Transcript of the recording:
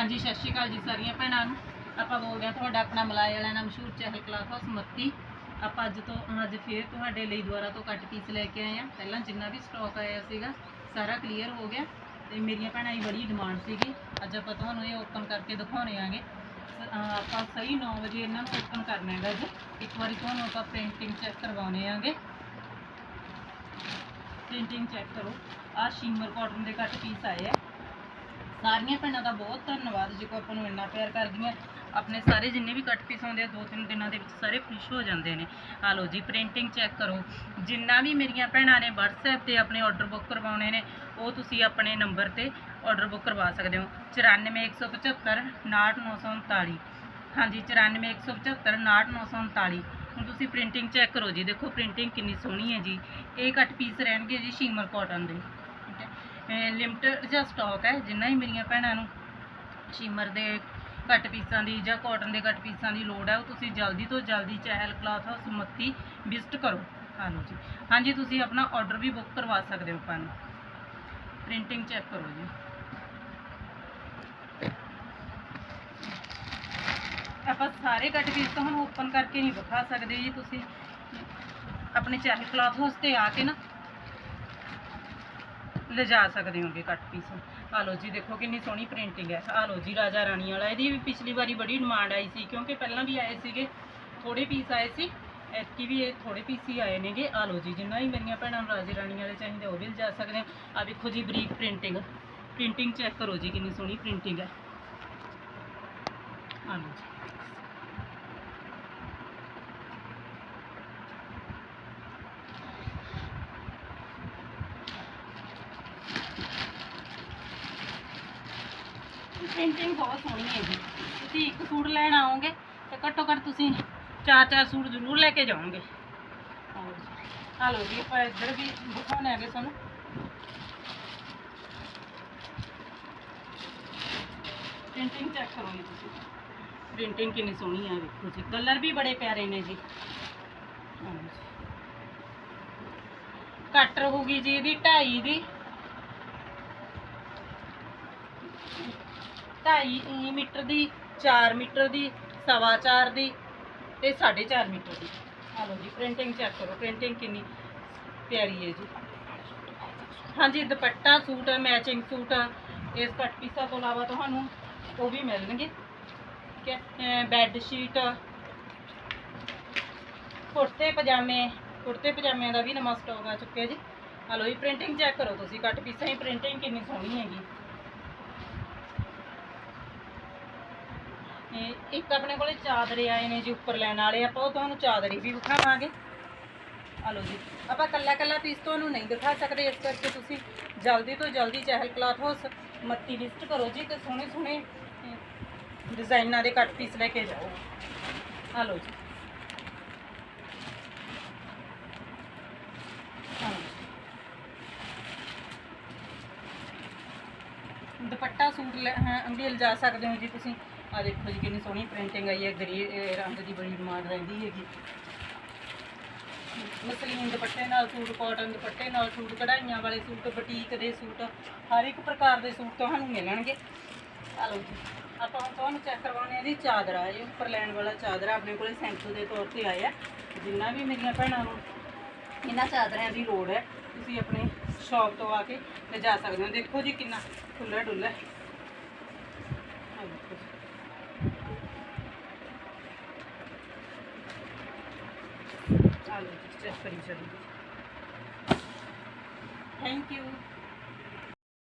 ਹਾਂਜੀ, ਸਤਿ ਸ਼੍ਰੀ ਅਕਾਲ ਜੀ ਸਾਰੀਆਂ ਭੈਣਾਂ ਨੂੰ। ਆਪਾਂ ਬੋਲਦੇ ਹਾਂ ਤੁਹਾਡਾ ਆਪਣਾ ਮਲਾਈ ਵਾਲਾ ਨਾਮ ਮਸ਼ਹੂਰ ਚਹਿਲ ਕਲਾਸ ਹਾਊਸ ਮੱਤੀ। ਆਪਾਂ ਅੱਜ ਤੋਂ, ਅੱਜ ਫੇਰ ਤੁਹਾਡੇ ਲਈ ਦੁਬਾਰਾ ਤੋਂ ਕੱਟ ਪੀਸ ਲੈ ਕੇ ਆਏ ਆ ਪਹਿਲਾਂ ਜਿੰਨਾ ਵੀ ਸਟਾਕ ਆਇਆ ਸੀਗਾ, ਸਾਰਾ ਕਲੀਅਰ ਹੋ ਗਿਆ ਤੇ ਮੇਰੀਆਂ ਭੈਣਾਂ ਦੀ ਬੜੀ ਡਿਮਾਂਡ ਸੀਗੀ। ਅੱਜ ਆਪਾਂ ਤੁਹਾਨੂੰ ਇਹ ਓਪਨ ਕਰਕੇ ਦਿਖਾਉਣੇ ਆਂਗੇ। ਅਹ ਆਪਾਂ ਸਹੀ 9 ਵਜੇ ਇਹਨਾਂ ਨੂੰ ਓਪਨ ਕਰਨਾ ਹੈਗਾ ਜੀ। ਇੱਕ ਵਾਰੀ ਤੁਹਾਨੂੰ ਆਪਾਂ ਪ੍ਰਿੰਟਿੰਗ ਚੈੱਕ ਕਰਵਾਉਣੇ ਆਂਗੇ। ਪ੍ਰਿੰਟਿੰਗ ਚੈੱਕ ਕਰੋ। ਆਹ ਸ਼ੀਮਰ ਕਾਟਨ ਦੇ ਕੱਟ ਪੀਸ ਆਏ ਆ। ਸਾਰੀਆਂ ਭੈਣਾਂ ਦਾ ਬਹੁਤ ਧੰਨਵਾਦ ਜੀ ਕੋ ਆਪਾਂ ਨੂੰ ਇੰਨਾ ਪਿਆਰ ਕਰਦੀਆਂ ਆਪਣੇ ਸਾਰੇ ਜਿੰਨੇ ਵੀ ਕੱਟ ਪੀਸ ਆਉਂਦੇ ਆ, ਦੋ ਤਿੰਨ ਦਿਨਾਂ ਦੇ ਵਿੱਚ ਸਾਰੇ ਫਿਨਿਸ਼ ਹੋ ਜਾਂਦੇ ਨੇ। ਆ ਲਓ ਜੀ ਪ੍ਰਿੰਟਿੰਗ ਚੈੱਕ ਕਰੋ। ਜਿੰਨਾ ਵੀ ਮੇਰੀਆਂ ਭੈਣਾਂ ਨੇ WhatsApp ਤੇ ਆਪਣੇ ਆਰਡਰ ਬੁੱਕ ਕਰਵਾਉਣੇ ਨੇ, ਉਹ ਤੁਸੀਂ ਆਪਣੇ ਨੰਬਰ ਤੇ ਆਰਡਰ ਬੁੱਕ ਕਰਵਾ ਸਕਦੇ ਹੋ। 94175 69939 ਹਾਂਜੀ 94175 69939 ਹੁਣ ਤੁਸੀਂ ਪ੍ਰਿੰਟਿੰਗ ਚੈੱਕ ਕਰੋ ਜੀ। ਦੇਖੋ ਪ੍ਰਿੰਟਿੰਗ ਕਿੰਨੀ ਸੋਹਣੀ ਹੈ ਜੀ। ਇਹ ਕੱਟ ਪੀਸ ਰਹਿਣਗੇ ਜੀ ਸ਼ੀਮਰ ਕਾਟਨ ਦੇ। ਲਿਮਟਡ ਜਿਹਾ ਸਟਾਕ ਹੈ, ਜਿੰਨਾ ਹੀ ਮੇਰੀਆਂ ਭੈਣਾਂ ਨੂੰ ਸ਼ੀਮਰ ਦੇ ਕੱਟ ਪੀਸਾਂ ਦੀ ਜਾਂ ਕਾਟਨ ਦੇ ਕੱਟ ਪੀਸਾਂ ਦੀ ਲੋੜ ਹੈ, ਉਹ ਤੁਸੀਂ ਜਲਦੀ ਤੋਂ ਜਲਦੀ Chahal cloth house Matti visit ਕਰੋ। ਹਾਂਜੀ ਜੀ। ਹਾਂਜੀ, ਤੁਸੀਂ ਆਪਣਾ ਆਰਡਰ ਵੀ ਬੁੱਕ ਕਰਵਾ ਸਕਦੇ ਹੋ ਆਪਾਂ ਨੂੰ। ਪ੍ਰਿੰਟਿੰਗ ਚੈੱਕ ਕਰੋ ਜੀ। ਆਪਾਂ ਸਾਰੇ ਕੱਟ ਪੀਸ ਤੁਹਾਨੂੰ ਓਪਨ ਕਰਕੇ ਨਹੀਂ ਦਿਖਾ ਸਕਦੇ ਜੀ, ਤੁਸੀਂ ਆਪਣੇ ਚਹਿਲ ਕਲਾਥ ਹਾਊਸ ਤੇ ਆ ਕੇ ਨਾ ਲਿਜਾ ਸਕਦੇ ਹੋਗੇ ਕੱਟ ਪੀਸ ਆ ਲਓ ਜੀ, ਦੇਖੋ ਕਿੰਨੀ ਸੋਹਣੀ ਪ੍ਰਿੰਟਿੰਗ ਹੈ। ਆ ਲਓ ਜੀ, ਰਾਜਾ ਰਾਣੀ ਵਾਲਾ। ਇਹਦੀ ਵੀ ਪਿਛਲੀ ਵਾਰੀ ਬੜੀ ਡਿਮਾਂਡ ਆਈ ਸੀ, ਕਿਉਂਕਿ ਪਹਿਲਾਂ ਵੀ ਆਏ ਸੀਗੇ ਥੋੜੇ ਪੀਸ ਆਏ ਸੀ, ਐਤਕੀ ਵੀ ਇਹ ਥੋੜੇ ਪੀਸ ਹੀ ਆਏ ਨੇਗੇ। ਆ ਲਓ ਜੀ, ਜਿੰਨਾ ਵੀ ਮੇਰੀਆਂ ਭੈਣਾਂ ਨੂੰ ਰਾਜੇ ਰਾਣੀ ਵਾਲੇ ਚਾਹੀਦੇ, ਉਹ ਵੀ ਲਿਜਾ ਸਕਦੇ ਆ। ਵੇਖੋ ਜੀ, ਬਰੀਕ ਪ੍ਰਿੰਟਿੰਗ ਪ੍ਰਿੰਟਿੰਗ ਚੈੱਕ ਕਰੋ ਜੀ, ਕਿੰਨੀ ਸੋਹਣੀ ਪ੍ਰਿੰਟਿੰਗ ਹੈ। ਆ ਲਓ ਜੀ। ਪ੍ਰਿੰਟਿੰਗ ਬਹੁਤ ਸੋਹਣੀ ਹੈ ਜੀ। ਤੁਸੀਂ ਇੱਕ ਸੂਟ ਲੈਣ ਆਓਗੇ ਤੇ ਘੱਟੋ ਘੱਟ ਤੁਸੀਂ ਚਾਰ ਚਾਰ ਸੂਟ ਜ਼ਰੂਰ ਲੈ ਕੇ ਜਾਓਗੇ। ਆਓ ਜੀ। ਆ ਲਓ ਜੀ, ਆਪਾਂ ਇੱਧਰ ਵੀ ਦਿਖਾਉਣੇ ਆਗੇ ਤੁਹਾਨੂੰ। ਪ੍ਰਿੰਟਿੰਗ ਚੈੱਕ ਕਰੋ ਜੀ ਤੁਸੀਂ। ਪ੍ਰਿੰਟਿੰਗ ਕਿੰਨੀ ਸੋਹਣੀ ਹੈ ਵੇਖੋ ਜੀ ਕਲਰ ਵੀ ਬੜੇ ਪਿਆਰੇ ਨੇ ਜੀ। ਆਓ ਜੀ। ਕੱਟ ਰਹੂਗੀ ਜੀ ਇਹਦੀ 2.5 ਦੀ। ਢਾਈ ਮੀਟਰ ਦੀ 4 ਮੀਟਰ ਦੀ, ਸਵਾ ਚਾਰ ਦੀ ਤੇ 4.5 ਮੀਟਰ ਦੀ। ਆ ਲਓ ਜੀ ਪ੍ਰਿੰਟਿੰਗ ਚੈੱਕ ਕਰੋ। ਪ੍ਰਿੰਟਿੰਗ ਕਿੰਨੀ ਪਿਆਰੀ ਹੈ ਜੀ। ਹਾਂਜੀ, ਦੁਪੱਟਾ ਸੂਟ ਮੈਚਿੰਗ ਸੂਟ, ਇਸ ਕੱਟ ਪੀਸਾਂ ਤੋਂ ਇਲਾਵਾ ਤੁਹਾਨੂੰ ਉਹ ਵੀ ਮਿਲਣਗੇ। ਠੀਕ ਹੈ ਬੈੱਡ ਸ਼ੀਟ ਕੁੜਤੇ, ਪਜਾਮੇ, ਕੁੜਤੇ, ਪਜਾਮਿਆਂ ਦਾ ਵੀ ਨਵਾਂ ਸਟਾਕ ਆ ਚੁੱਕਿਆ ਜੀ। ਆ ਲਓ ਜੀ ਪ੍ਰਿੰਟਿੰਗ ਚੈੱਕ ਕਰੋ ਤੁਸੀਂ। ਕੱਟ ਪੀਸਾਂ ਦੀ ਪ੍ਰਿੰਟਿੰਗ ਕਿੰਨੀ ਸੋਹਣੀ ਹੈਗੀ। ਇਹ ਇੱਕ ਆਪਣੇ ਕੋਲੇ ਚਾਦਰੇ ਆਏ ਨੇ ਜੀ ਉੱਪਰ ਲੈਣ ਵਾਲੇ ਆਪਾਂ ਉਹ ਤੁਹਾਨੂੰ ਚਾਦਰੀ ਵੀ ਵਿਖਾਵਾਂਗੇ। ਆ ਲਓ ਜੀ ਆਪਾਂ ਕੱਲਾ ਕੱਲਾ ਪੀਸ ਤੁਹਾਨੂੰ ਨਹੀਂ ਦਿਖਾ ਸਕਦੇ ਇਸ ਕਰਕੇ ਤੁਸੀਂ ਜਲਦੀ ਤੋਂ ਜਲਦੀ Chahal cloth house Matti list ਕਰੋ ਜੀ ਤੇ ਸੋਹਣੇ ਸੋਹਣੇ ਅਹ, ਡਿਜ਼ਾਈਨਾਂ ਦੇ ਕੱਟ ਪੀਸ ਲੈ ਕੇ ਜਾਓ। ਆ ਲਓ ਜੀ। ਆ ਦੁਪੱਟਾ ਸੂਟ ਲੈ ਹਾਂ, ਲਿਜਾ ਸਕਦੇ ਹੋ ਜੀ ਤੁਸੀਂ। ਆ ਦੇਖੋ ਜੀ ਕਿੰਨੀ ਸੋਹਣੀ ਪ੍ਰਿੰਟਿੰਗ ਆਈ ਹੈ, ਗਰੀ ਰੰਗ ਦੀ ਬੜੀ ਡਿਮਾਂਡ ਰਹਿੰਦੀ ਹੈਗੀ। ਮਸਲੀਨ ਦੁਪੱਟੇ ਨਾਲ ਸੂਟ ਕਾਟਨ ਦੁਪੱਟੇ ਨਾਲ ਸੂਟ, ਕਢਾਈਆਂ ਵਾਲੇ ਸੂਟ, ਬੁਟੀਕ ਦੇ ਸੂਟ, ਹਰ ਇੱਕ ਪ੍ਰਕਾਰ ਦੇ ਸੂਟ ਤੁਹਾਨੂੰ ਮਿਲਣਗੇ। ਆ ਲਓ ਜੀ, ਆਪਾਂ ਹੁਣ ਤੁਹਾਨੂੰ ਚੈੱਕ ਕਰਵਾਉਣੇ ਆ ਜੀ ਚਾਦਰਾ। ਇਹ ਉੱਪਰ ਲੈਣ ਵਾਲਾ ਚਾਦਰਾ ਆਪਣੇ ਕੋਲੇ ਸੈਂਪਲ ਦੇ ਤੌਰ ਤੇ ਆਇਆ ਜਿੰਨਾ ਵੀ ਮੇਰੀਆਂ ਭੈਣਾਂ ਨੂੰ ਇਹਨਾਂ ਚਾਦਰਿਆਂ ਦੀ ਲੋੜ ਹੈ, ਤੁਸੀਂ ਆਪਣੇ ਸ਼ਾਪ ਤੋਂ ਆ ਕੇ ਲਿਜਾ ਸਕਦੇ ਹੋ। ਦੇਖੋ ਜੀ ਕਿੰਨਾ ਖੁੱਲਾ ਡੁੱਲਾ ਹੈ ਆਹ ਦੇਖੋ ਜੀ। ਆ ਲਓ ਜੀ ਚੈੱਕ ਕਰੀ ਚਲੋ ਥੈਂਕ ਯੂ